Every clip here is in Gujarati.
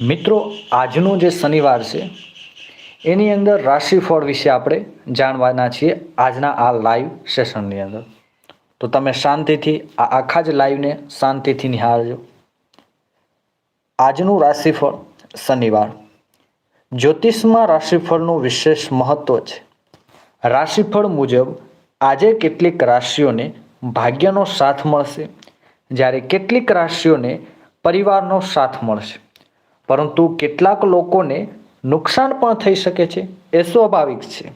મિત્રો, આજનો જે શનિવાર છે, એની અંદર રાશિફળ વિશે આપણે જાણવાના છીએ આજના આ લાઈવ સેશનની અંદર. તો તમે શાંતિથી, આ આખા જ લાઈવને શાંતિથી નિહાળજો. આજનું રાશિફળ શનિવાર. જ્યોતિષમાં રાશિફળનું વિશેષ મહત્વ છે. રાશિફળ મુજબ આજે કેટલીક રાશિઓને ભાગ્યનો સાથ મળશે. જ્યારે કેટલીક રાશિઓને પરિવારનો સાથ મળશે. પરંતુ કેટલાક લોકોને નુકસાન પણ થઈ શકે છે, એ સ્વાભાવિક છે.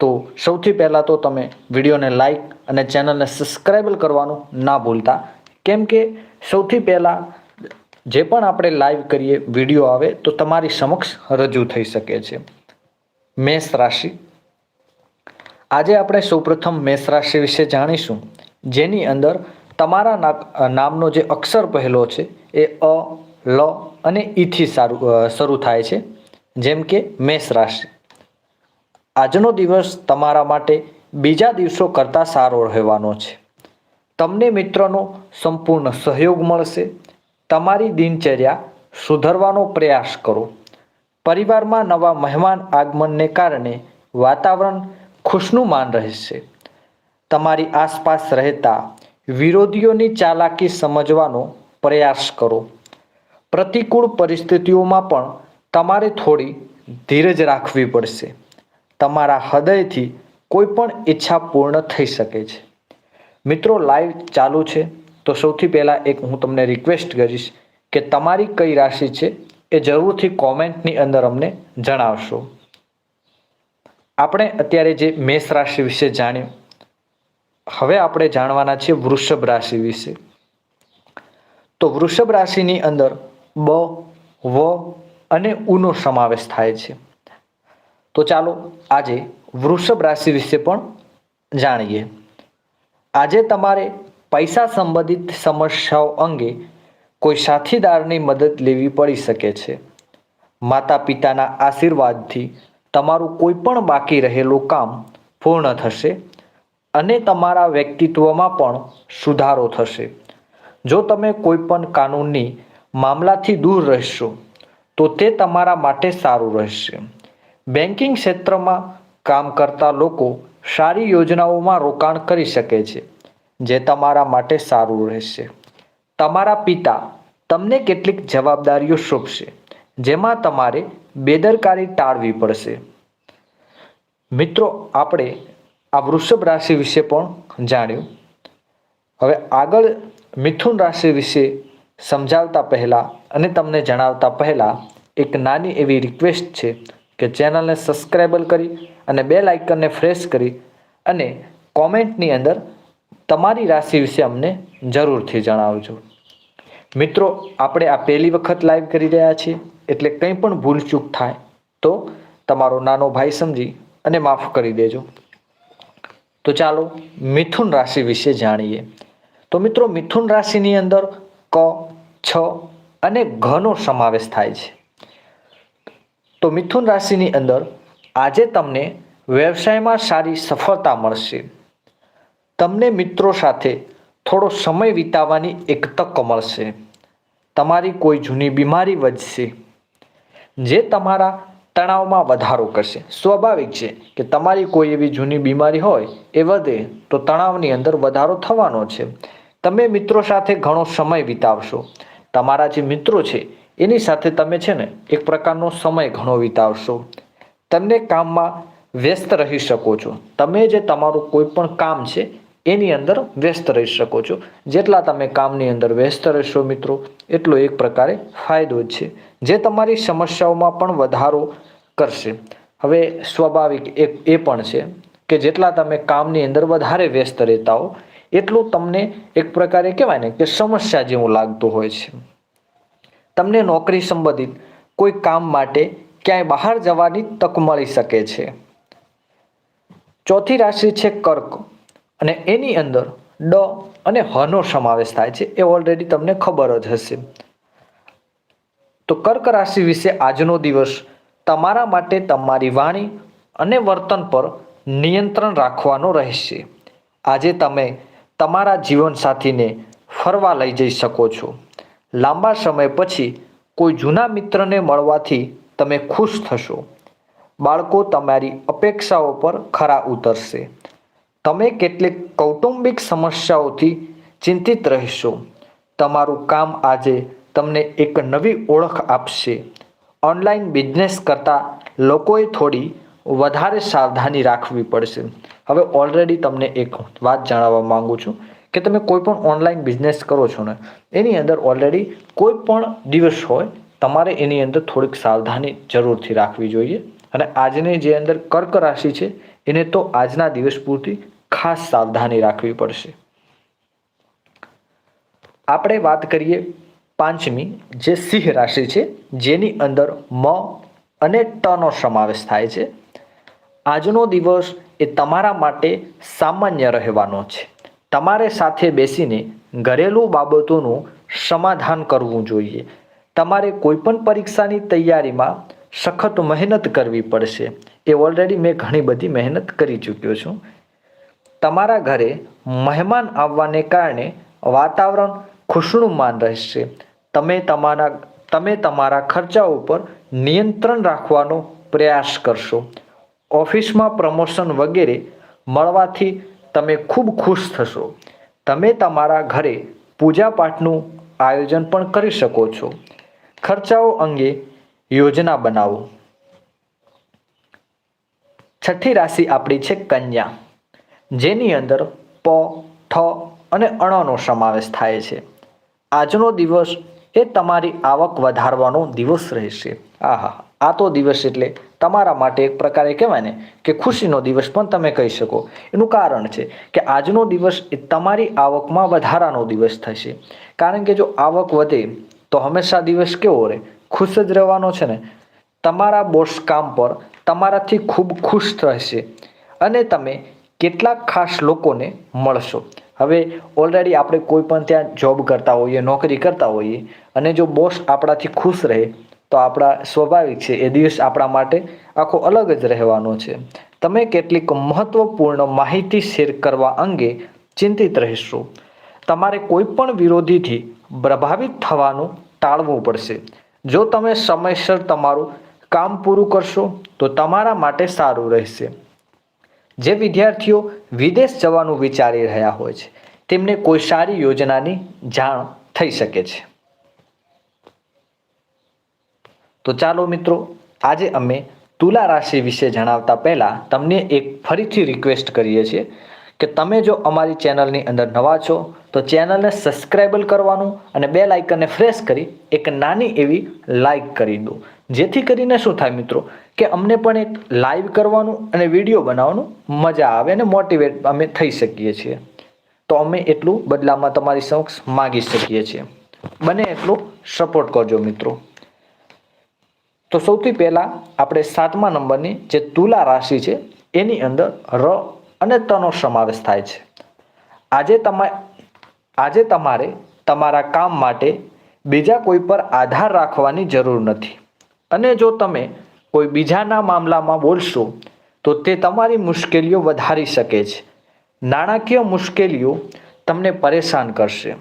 તો સૌથી પહેલાં તો તમે વિડીયોને લાઈક અને ચેનલને સબસ્ક્રાઈબ કરવાનું ના ભૂલતા, કેમ કે સૌથી પહેલાં જે પણ આપણે લાઈવ કરીએ, વીડિયો આવે, તો તમારી સમક્ષ રજૂ થઈ શકે છે. મેષ રાશિ. આજે આપણે સૌપ્રથમ મેષ રાશિ વિશે જાણીશું, જેની અંદર તમારા નામનો જે અક્ષર પહેલો છે, એ અ લ અને ઈથી સારું શરૂ થાય છે. જેમ કે મેષ રાશિ. આજનો દિવસ તમારા માટે બીજા દિવસો કરતાં સારો રહેવાનો છે. તમને મિત્રનો સંપૂર્ણ સહયોગ મળશે. તમારી દિનચર્યા સુધારવાનો પ્રયાસ કરો. પરિવારમાં નવા મહેમાન આગમનને કારણે વાતાવરણ ખુશનુમાન રહેશે. તમારી આસપાસ રહેતા વિરોધીઓની ચાલાકી સમજવાનો પ્રયાસ કરો. પ્રતિકૂળ પરિસ્થિતિઓમાં પણ તમારે થોડી ધીરજ રાખવી પડશે. તમારા હૃદયથી કોઈ પણ ઈચ્છા પૂર્ણ થઈ શકે છે. મિત્રો લાઈવ ચાલુ છે. તો સૌથી પહેલાં એક હું તમને રિક્વેસ્ટ કરીશ કે તમારી કઈ રાશિ છે એ જરૂરથી કોમેન્ટની અંદર અમને જણાવશો. આપણે અત્યારે જે મેષ રાશિ વિશે જાણ્યું, હવે આપણે જાણવાના છીએ વૃષભ રાશિ વિશે. તો વૃષભ રાશિની અંદર બ, વ અને ઉનો સમાવેશ થાય છે. તો ચાલો આજે વૃષભ રાશિ વિશે પણ જાણીએ. આજે તમારે પૈસા સંબંધિત સમસ્યાઓ અંગે કોઈ સાથીદારની મદદ લેવી પડી શકે છે. માતા પિતાના આશીર્વાદથી તમારું કોઈ પણ બાકી રહેલું કામ પૂર્ણ થશે અને તમારા વ્યક્તિત્વમાં પણ સુધારો થશે. જો તમે કોઈ પણ કાનૂની મામલાથી દૂર રહેશો, તો તે તમારા માટે સારું રહેશે. બેન્કિંગ ક્ષેત્રમાં કામ કરતા લોકો સારી યોજનાઓમાં રોકાણ કરી શકે છે, જે તમારા માટે સારું રહેશે. તમારા પિતા તમને કેટલીક જવાબદારીઓ સોંપશે, જેમાં તમારે બેદરકારી ટાળવી પડશે. મિત્રો, આપણે આ વૃષભ રાશિ વિશે પણ જાણ્યું. હવે આગળ મિથુન રાશિ વિશે સમજાવતા પહેલાં અને તમને જણાવતા પહેલાં એક નાની એવી રિક્વેસ્ટ છે કે ચેનલને સબસ્ક્રાઈબર કરી અને બે લાઇકનને ફ્રેશ કરી અને કોમેન્ટની અંદર તમારી રાશિ વિશે અમને જરૂરથી જણાવજો. મિત્રો, આપણે આ પહેલી વખત લાઈવ કરી રહ્યા છીએ એટલે કંઈ પણ ભૂલચૂક થાય તો તમારો નાનો ભાઈ સમજી અને માફ કરી દેજો. તો ચાલો મિથુન રાશિ વિશે જાણીએ. તો મિત્રો, મિથુન રાશિની અંદર ક, છ અને ઘનો સમાવેશ થાય છે. તો મિથુન રાશિની અંદર આજે તમને વ્યવસાયમાં સારી સફળતા મળશે. તમને મિત્રો સાથે થોડો સમય વિતાવવાની એક તક મળશે. તમારી કોઈ જૂની બીમારી વધશે, જે તમારા તણાવમાં વધારો કરશે. સ્વાભાવિક છે કે તમારી કોઈ એવી જૂની બીમારી હોય એ વધે, તો તણાવની અંદર વધારો થવાનો છે. તમે મિત્રો સાથે ઘણો સમય વિતાવશો. તમારા જે મિત્રો છે, એની સાથે તમે છે ને એક પ્રકારનો સમય ઘણો વિતાવશો. તમને કામમાં વ્યસ્ત રહી શકો છો. તમે જે તમારું કોઈ પણ કામ છે, એની અંદર વ્યસ્ત રહી શકો છો. જેટલા તમે કામની અંદર વ્યસ્ત રહેશો મિત્રો, એટલો એક પ્રકારે ફાયદો જ છે. જે તમારી સમસ્યાઓમાં પણ વધારો કરશે. હવે સ્વાભાવિક એક એ પણ છે કે જેટલા તમે કામની અંદર વધારે વ્યસ્ત રહેતા હો એટલું તમને એક પ્રકારે કહેવાય ને કે સમસ્યા જેવું લાગતું હોય છે. તમને નોકરી સંબંધિત કોઈ કામ માટે ક્યાંય બહાર જવાની તક મળી શકે છે. ચોથી રાશિ છે કર્ક અને એની અંદર ડ અને હનો સમાવેશ થાય છે એ ઓલરેડી તમને ખબર જ હશે. તો કર્ક રાશિ વિશે આજનો દિવસ તમારા માટે તમારી વાણી અને વર્તન પર નિયંત્રણ રાખવાનો રહેશે. આજે તમે તમારા જીવનસાથીને ફરવા લઈ જઈ શકો છો. લાંબા સમય પછી કોઈ જૂના મિત્રને મળવાથી તમે ખુશ થશો. બાળકો તમારી અપેક્ષાઓ પર ખરા ઉતરશે. તમે કેટલીક કૌટુંબિક સમસ્યાઓથી ચિંતિત રહેશો. તમારું કામ આજે તમને એક નવી ઓળખ આપશે. ઓનલાઈન બિઝનેસ કરતા લોકોએ થોડી વધારે સાવધાની રાખવી પડશે. હવે ઓલરેડી તમને એક વાત જણાવવા માગું છું કે તમે કોઈ પણ ઓનલાઈન બિઝનેસ કરો છો ને, એની અંદર ઓલરેડી કોઈ પણ દિવસ હોય, તમારે એની અંદર થોડીક સાવધાની જરૂરથી રાખવી જોઈએ. અને આજની જે અંદર કર્ક રાશિ છે, એને તો આજના દિવસ પૂરતી ખાસ સાવધાની રાખવી પડશે. આપણે વાત કરીએ પાંચમી જે સિંહ રાશિ છે, જેની અંદર મ અને ટનો સમાવેશ થાય છે. આજનો દિવસ એ તમારા માટે સામાન્ય રહેવાનો છે. તમારે સાથે બેસીને ઘરેલું બાબતોનું સમાધાન કરવું જોઈએ. તમારે કોઈપણ પરીક્ષાની તૈયારીમાં સખત મહેનત કરવી પડશે. એ ઓલરેડી મેં ઘણી બધી મહેનત કરી ચૂક્યો છું. તમારા ઘરે મહેમાન આવવાને કારણે વાતાવરણ ખુશનુમાન રહેશે. તમે તમારા તમે તમારા ખર્ચા ઉપર નિયંત્રણ રાખવાનો પ્રયાસ કરશો. ઓફિસમાં પ્રમોશન વગેરે મળવાથી તમે ખૂબ ખુશ થશો. તમે તમારા ઘરે પૂજાપાઠનું આયોજન પણ કરી શકો છો. ખર્ચાઓ અંગે યોજના બનાવો. છઠ્ઠી રાશિ આપણી છે કન્યા. જેની અંદર પ, ઠ અને અણનો સમાવેશ થાય છે. આજનો દિવસ એ તમારી આવક વધારવાનો દિવસ રહેશે. આહા, આ તો દિવસ એટલે તમારા માટે એક પ્રકારે કહેવાય ને કે ખુશીનો દિવસ પણ તમે કહી શકો. એનું કારણ છે કે આજનો દિવસ એ તમારી આવકમાં વધારાનો દિવસ થશે. કારણ કે જો આવક વધે, તો હંમેશા દિવસ કેવો રહે? ખુશ જ રહેવાનો છે ને? તમારા બોસ કામ પર તમારાથી ખૂબ ખુશ રહેશે અને તમે કેટલાક ખાસ લોકોને મળશો. હવે ઓલરેડી આપણે કોઈ પણ ત્યાં જોબ કરતા હોઈએ, નોકરી કરતા હોઈએ અને જો બોસ આપણાથી ખુશ રહે તો આપણા સ્વાભાવિક છે, એ દિવસ આપણા માટે આખો અલગ જ રહેવાનો છે. તમે કેટલીક મહત્વપૂર્ણ માહિતી શેર કરવા અંગે ચિંતિત રહેશો. તમારે કોઈ પણ વિરોધીથી પ્રભાવિત થવાનું ટાળવું પડશે. જો તમે સમયસર તમારું કામ પૂરું કરશો, તો તમારા માટે સારું રહેશે. જે વિદ્યાર્થીઓ વિદેશ જવાનું વિચારી રહ્યા હોય છે, તેમને કોઈ સારી યોજનાની જાણ થઈ શકે છે. તો ચાલો મિત્રો, આજે અમે તુલા રાશિ વિશે જણાવતા પહેલાં તમને એક ફરીથી રિક્વેસ્ટ કરીએ છીએ કે તમે જો અમારી ચેનલની અંદર નવા છો, તો ચેનલને સબસ્ક્રાઈબલ કરવાનું અને બે લાઇકનને ફ્રેશ કરી એક નાની એવી લાઇક કરી દો. જેથી કરીને શું થાય મિત્રો, કે અમને પણ એક લાઈવ કરવાનું અને વીડિયો બનાવવાનું મજા આવે અને મોટિવેટ અમે થઈ શકીએ છીએ. તો અમે એટલું બદલામાં તમારી સમક્ષ માગી શકીએ છીએ. બને એટલું સપોર્ટ કરજો મિત્રો. તો સૌથી પહેલાં આપણે સાતમા નંબરની જે તુલા રાશિ છે, એની અંદર ર અને તનો સમાવેશ થાય છે. આજે તમારે આજે તમારે તમારા કામ માટે બીજા કોઈ પર આધાર રાખવાની જરૂર નથી. અને જો તમે કોઈ બીજાના મામલામાં બોલશો, તો તે તમારી મુશ્કેલીઓ વધારી શકે છે. નાણાકીય મુશ્કેલીઓ તમને પરેશાન કરશે.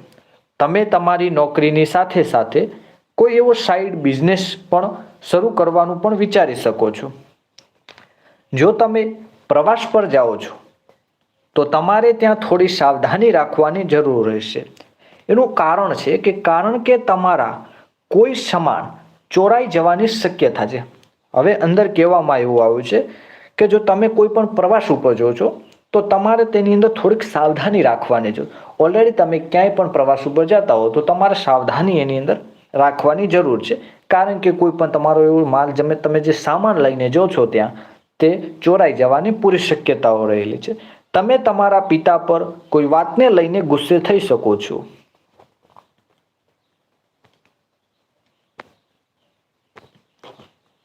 તમે તમારી નોકરીની સાથે સાથે કોઈ એવો સાઈડ બિઝનેસ પણ શરૂ કરવાનું પણ વિચારી શકો છો. જો તમે પ્રવાસ પર જાઓ છો, તો તમારે ત્યાં થોડી સાવધાની રાખવાની જરૂર રહેશે. એનું કારણ છે કે કારણ કે તમારા કોઈ સમાન ચોરાઈ જવાની શક્યતા છે. હવે અંદર કહેવામાં એવું આવ્યું છે કે જો તમે કોઈ પણ પ્રવાસ ઉપર જો છો, તો તમારે તેની અંદર થોડીક સાવધાની રાખવાની છે. ઓલરેડી તમે ક્યાંય પણ પ્રવાસ ઉપર જતા હો, તો તમારે સાવધાની એની અંદર રાખવાની જરૂર છે. કારણ કે કોઈ પણ તમારો એવો માલ જમે તમે જે સામાન લઈને જો છો ત્યાં, તે ચોરાઈ જવાની પૂરી શક્યતાઓ રહેલી છે. તમે તમારા પિતા પર કોઈ વાતને લઈને ગુસ્સે થઈ શકો છો.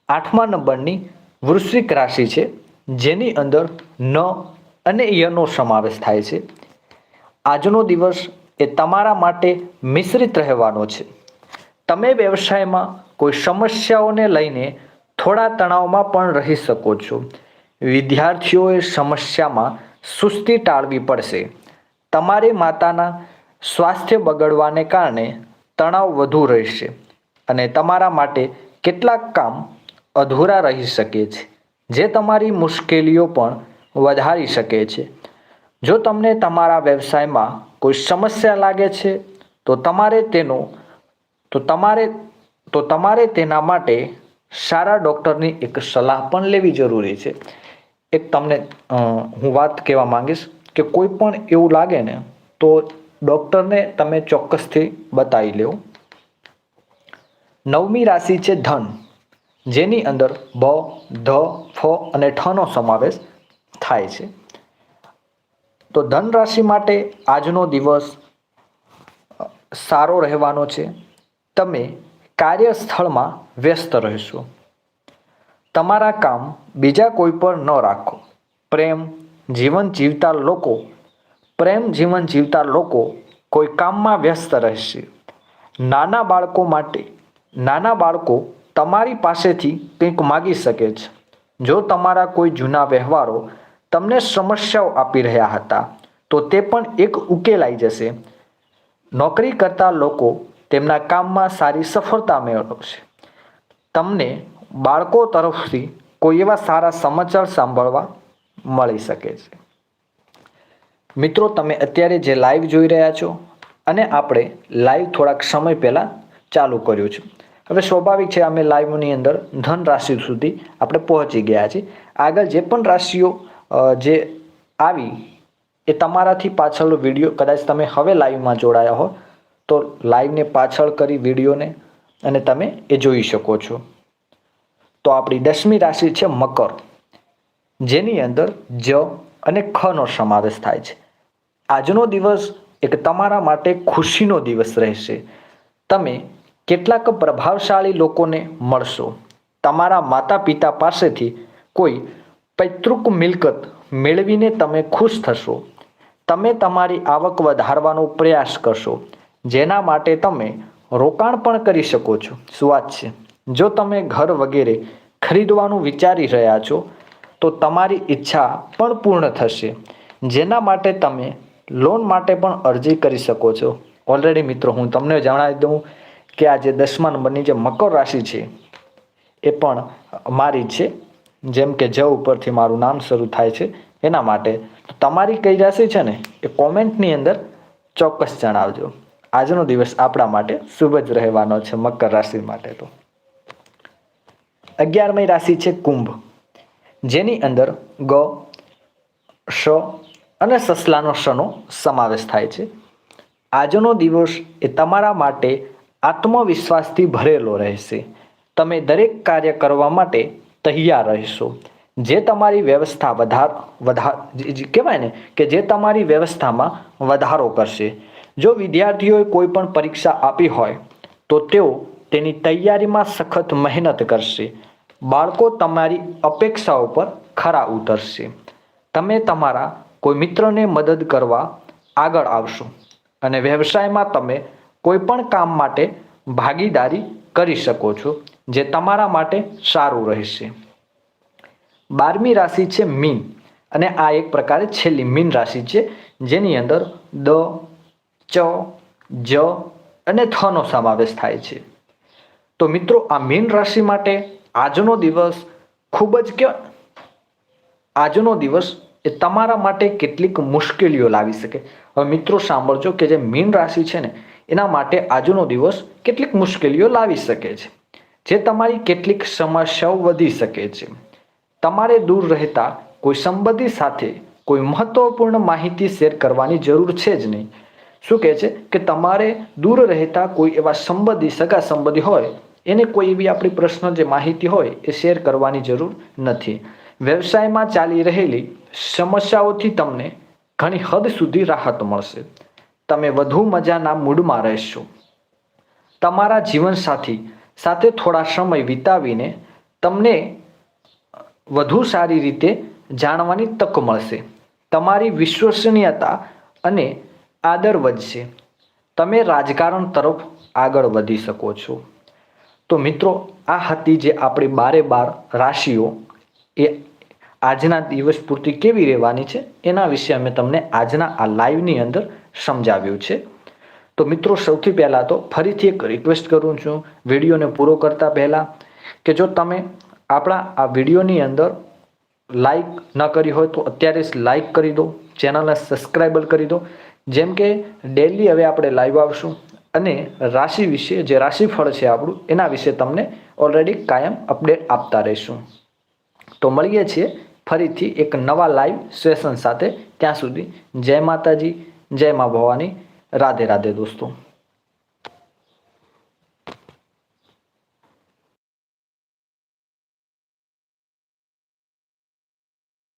આઠમા નંબરની વૃશ્ચિક રાશિ છે, જેની અંદર ન અને યનો સમાવેશ થાય છે. આજનો દિવસ એ તમારા માટે મિશ્રિત રહેવાનો છે. તમે વ્યવસાયમાં કોઈ સમસ્યાઓને લઈને થોડા તણાવમાં પણ રહી શકો છો. વિદ્યાર્થીઓએ સમસ્યામાં સુસ્તી ટાળવી પડશે. તમારી માતાના સ્વાસ્થ્ય બગડવાને કારણે તણાવ વધુ રહેશે અને તમારા માટે કેટલાક કામ અધૂરા રહી શકે છે, જે તમારી મુશ્કેલીઓ પણ વધારી શકે છે. જો તમને તમારા વ્યવસાયમાં કોઈ સમસ્યા લાગે છે, તો તમારે તેનો, તો તમારે તો તમારે તેના માટે સારા ડૉક્ટરની એક સલાહ પણ લેવી જરૂરી છે. એક તમને હું વાત કહેવા માંગીશ કે કોઈ પણ એવું લાગે ને, તો ડૉક્ટરને તમે ચોક્કસથી બતાવી લેવું. નવમી રાશિ છે ધન. જેની અંદર બ, ધ, ફ અને ઠનો સમાવેશ થાય છે. તો ધન રાશિ માટે આજનો દિવસ સારો રહેવાનો છે. તમે કાર્યસ્થળમાં વ્યસ્ત રહેશો. તમારા કામ બીજા કોઈ પર ન રાખો. પ્રેમ જીવન જીવતા લોકો, પ્રેમ જીવન જીવતા લોકો કોઈ કામમાં વ્યસ્ત રહેશે. નાના બાળકો માટે, નાના બાળકો તમારી પાસેથી કંઈક માગી શકે છે. જો તમારા કોઈ જૂના વ્યવહારો તમને સમસ્યાઓ આપી રહ્યા હતા, તો તે પણ એક ઉકેલાઈ જશે. નોકરી કરતા લોકો તેમના કામમાં સારી સફળતા મેળવશે તમને બાળકો તરફથી કોઈ એવા સારા સમાચાર સાંભળવા મળી શકે છે. મિત્રો, તમે અત્યારે જે લાઈવ જોઈ રહ્યા છો અને આપણે લાઈવ થોડાક સમય પહેલાં ચાલુ કર્યું છે. હવે સ્વાભાવિક છે, અમે લાઈવની અંદર ધન રાશિ સુધી આપણે પહોંચી ગયા છીએ. આગળ જે પણ રાશિઓ જે આવી એ તમારાથી પાછળનો વીડિયો કદાચ તમે હવે લાઈવમાં જોડાયા હો તો લાઈવને પાછળ કરી વિડીયોને અને તમે એ જોઈ શકો છો. તો આપણી દસમી રાશિ છે મકર. જેની અંદર જ અને ખનો સમાવેશ થાય છે. આજનો દિવસ એક તમારા માટે ખુશીનો દિવસ રહેશે. તમે કેટલાક પ્રભાવશાળી લોકોને મળશો. તમારા માતા પિતા પાસેથી કોઈ પૈતૃક મિલકત મેળવીને તમે ખુશ થશો. તમે તમારી આવક વધારવાનો પ્રયાસ કરશો. જેના માટે તમે રોકાણ પણ કરી શકો છો. શું વાત છે. જો તમે ઘર વગેરે ખરીદવાનું વિચારી રહ્યા છો, તો તમારી ઈચ્છા પણ પૂર્ણ થશે. જેના માટે તમે લોન માટે પણ અરજી કરી શકો છો. ઓલરેડી મિત્રો, હું તમને જણાવી દઉં કે આ જે દસમા નંબરની જે મકર રાશિ છે, એ પણ મારી છે. જેમ કે જ ઉપરથી મારું નામ શરૂ થાય છે. એના માટે તમારી કઈ રાશિ છે ને, એ કોમેન્ટની અંદર ચોક્કસ જણાવજો. આજનો દિવસ આપણા માટે શુભ જ રહેવાનો છે મકર રાશિ માટે તો. અગિયારમી રાશિ છે કુંભ. જેની અંદર ગ, શ અને સસલાનો શનો સમાવેશ થાય છે. આજનો દિવસ એ તમારા માટે આત્મવિશ્વાસથી ભરેલો રહેશે. તમે દરેક કાર્ય કરવા માટે તૈયાર રહેશો. જે તમારી વ્યવસ્થા વધાર વધાર કહેવાય ને કે જે તમારી વ્યવસ્થામાં વધારો કરશે. જો વિદ્યાર્થીઓએ કોઈ પણ પરીક્ષા આપી હોય, તો તેઓ તેની તૈયારીમાં સખત મહેનત કરશે. બાળકો તમારી અપેક્ષાઓ પર ખરા ઉતરશે. તમે તમારા કોઈ મિત્રને મદદ કરવા આગળ આવશો અને વ્યવસાયમાં તમે કોઈ પણ કામ માટે ભાગીદારી કરી શકો છો, જે તમારા માટે સારું રહેશે. બારમી રાશિ છે મીન અને આ એક પ્રકારે છેલ્લી મીન રાશિ છે, જેની અંદર દ ચ, જ અને થનો સમાવેશ થાય છે. તો મિત્રો, આ મીન રાશિ માટે આજનો દિવસ ખૂબ જ કે આજનો દિવસ એ તમારા માટે કેટલીક મુશ્કેલીઓ લાવી શકે. હવે મિત્રો, સાંભળજો કે જે મીન રાશિ છે ને, એના માટે આજનો દિવસ કેટલીક મુશ્કેલીઓ લાવી શકે છે. જે તમારી કેટલીક સમસ્યાઓ વધી શકે છે. તમારે દૂર રહેતા કોઈ સંબંધી સાથે કોઈ મહત્વપૂર્ણ માહિતી શેર કરવાની જરૂર છે જ નહીં. શું કહે છે? કે તમારે દૂર રહેતા કોઈ એવા સંબંધી, સગા સંબંધી હોય, એને કોઈ એવી આપણી પ્રશ્ન જે માહિતી હોય, એ શેર કરવાની જરૂર નથી. વ્યવસાયમાં ચાલી રહેલી સમસ્યાઓથી તમને ઘણી હદ સુધી રાહત મળશે. તમે વધુ મજાના મૂડમાં રહેશો. તમારા જીવનસાથી સાથે થોડા સમય વિતાવીને તમને વધુ સારી રીતે જાણવાની તક મળશે. તમારી વિશ્વસનીયતા અને આદર વધશે. તમે રાજકારણ તરફ આગળ વધી શકો છો. તો મિત્રો, આ હતી જે આપણી બારે બાર રાશિઓ. એ આજના દિવસ પૂરતી કેવી રહેવાની છે? એના વિશે અમે તમને આજના આ લાઈવની અંદર સમજાવ્યું છે. તો મિત્રો, સૌથી પહેલાં તો ફરીથી એક રિક્વેસ્ટ કરું છું, વિડીયોને પૂરો કરતાં પહેલાં, કે જો તમે આપણા આ વિડીયોની અંદર લાઈક ન કરી હોય તો અત્યારે જ લાઈક કરી દો, ચેનલને સબસ્ક્રાઈબર કરી દો જેમ કે ડેલી હવે આપણે લાઈવ આવશું અને રાશિ વિશે જે રાશિફળ છે આપણું, એના વિશે તમને ઓલરેડી કાયમ અપડેટ આપતા રહીશું. તો મળીએ છીએ ફરીથી એક નવા લાઈવ સેશન સાથે. ત્યાં સુધી જય માતાજી, જય મા ભવાની. રાધે રાધે દોસ્તો.